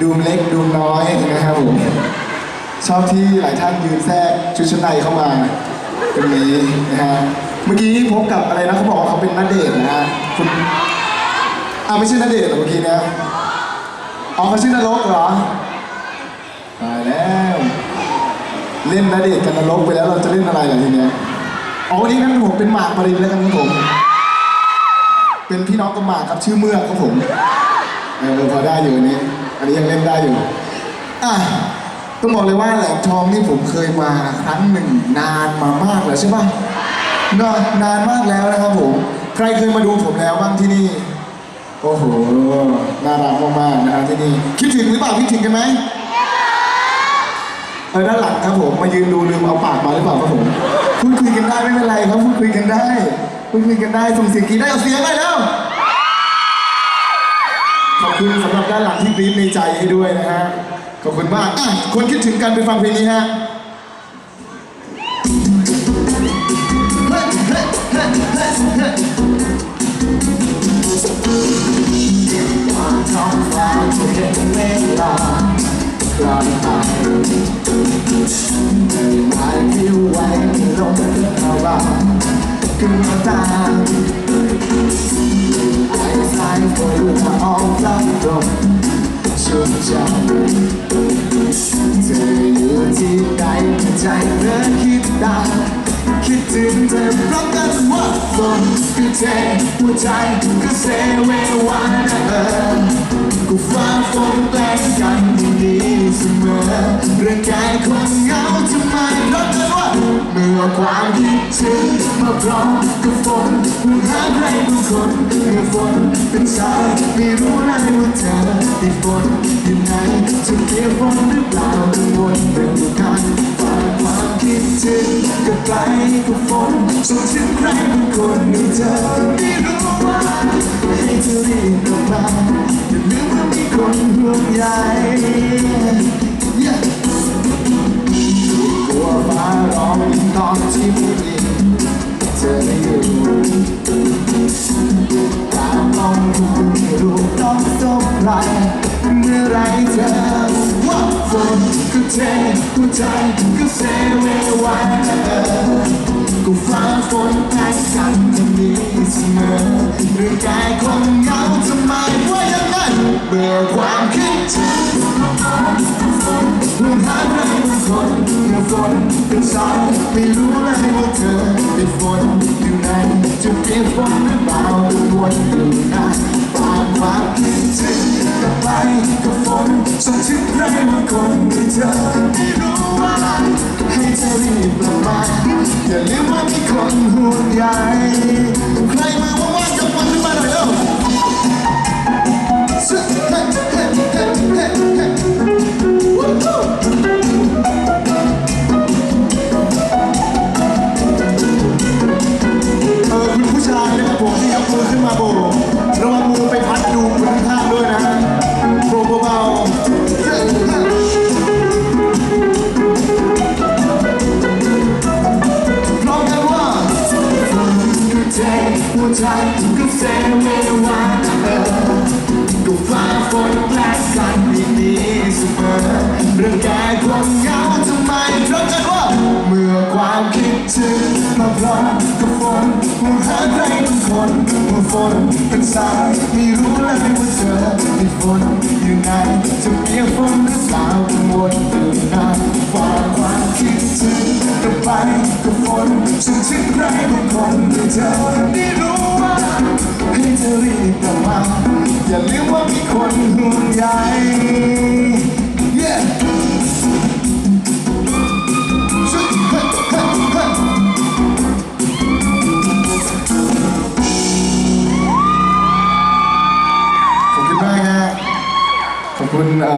ดูมเล็กดูมน้อยนะครับผม ชอบที่หลายท่านยืนแทรกชุดชั้นในเข้ามาตรงนี้นะฮะ เมื่อกี้พบกับอะไรนะเขาบอกว่าเขาเป็นนัดเดทนะฮะคุณอ่าไม่ใช่นัดเดทเหรอเมื่อกี้เนี่ยอ๋อเขาชื่อนรกเหรอตายแล้ว เล่นนัดเดทกับนรกไปแล้วเราจะเล่นอะไรล่ะทีเนี้ยอ๋อวันนี้งั้นผมเป็นหมากปรินแล้วกันครับผม เป็นพี่น้องกับหมากครับชื่อเมือกครับผมเออพอได้อยู่อันนี้ นนี้ยังเล่นได้อยู่อะต้องบอกเลยว่าแหลมทองนี่ผมเคยมาครั้งหนึ่งนานมามากแล้วใช่ปะนอะนานมากแล้วนะครับผม ใครเคยมาดูผมแล้วบ้างที่นี่ โอ้โห น่ารักมากๆนะครับที่นี่ คิดถึงหรือเปล่าคิดถึงกันไหมเออด้านหลังครับผม มายืนดูลืมเอาปากมาหรือเปล่าครับผมพูดคุยกันได้ไม่เป็นไรครับพูดคุยกันได้พูดคุยกันได้ส่งเสียงกีดได้เอาเสียงได้แล้ว คุณสำหรับด้านหลังที่กรี๊ดในใจให้ด้วยนะฮะ ขอบคุณมากอะคนคิดถึงกันไปฟังเพลงนี้ฮะท้องฟ้าจะเห็นเวลาคลอนไปใบไม้ที่ไว้ที่ลมเขาบ้าขึ้นมาตามไอ้สา ยฝนมาออกรับลมชุ่มฉ่ำเธออยู่ที่ใดใจเธอคิดได้คิดถึงเธอพร้อมกันว่าฝนคือเทหัวใจก็เซเววานะเออกูฟ้าฝนแกล้งกันดีเสมอเรื่องกคนเหงาทำไมรักกันว่า เมื่อความคิดถึงมาพร้อมกับฝนห่วงหาใครบางคนเมื่อฝนเป็นสายไม่รู้เลยว่าเธอติดฝนอยู่ไหนจะเปียกฝนหรือเปล่ากังวลเรื่องการฝากความคิดถึงกับไกลกับฝนส่งถึงใครบางคนให้เธอไม่รู้ว่าให้เธอรีบกลับมาอย่าลืมว่ามีคนห่วงใย อนที่ไม่มีเธออยู่ตามมองดูไม่รู้ต้องสบใครเมื่อไรเธอว่าฝนก็เทหัวใจก็เซเววากูฟ้าฝนแพ้กันจะมีเสมอเรื่องกายคนเหงาทำไมว่าอย่างนั้นเมื่อความคิดถึง ฝนเป็นสายไม่รู้เลยว่าเธอเป็นฝนอยู่ไหนจะเป็นฝนหรือเปล่าวนอยู่ไหนฝากความคิดถึงกับไปกับฝนส่งถึงใครบางคนที่เธอไม่รู้ว่าให้เธอรีบกลับมาอย่าลืมว่ามีคนห่วงใย หัวใจก็เซเววาเออก็ฟ้าฝนแปลกกันดีๆเสมอเรื่องแก่ความเหงาทำไมเพราะกันว่า เมื่อความคิดถึงมาพร้อมกับฝนห่วงหาใครบางคนเมื่อฝนเป็นสายไม่รู้เลยว่าเธอติดฝนอยู่ไหนจะเปียกฝนหรือเปล่ากังวลตื่นนานฝากความคิดถึงกับไปกับฝนส่งถึงใครบางคนที่เธอ อย่าลืมว่ามีคนห่วงใย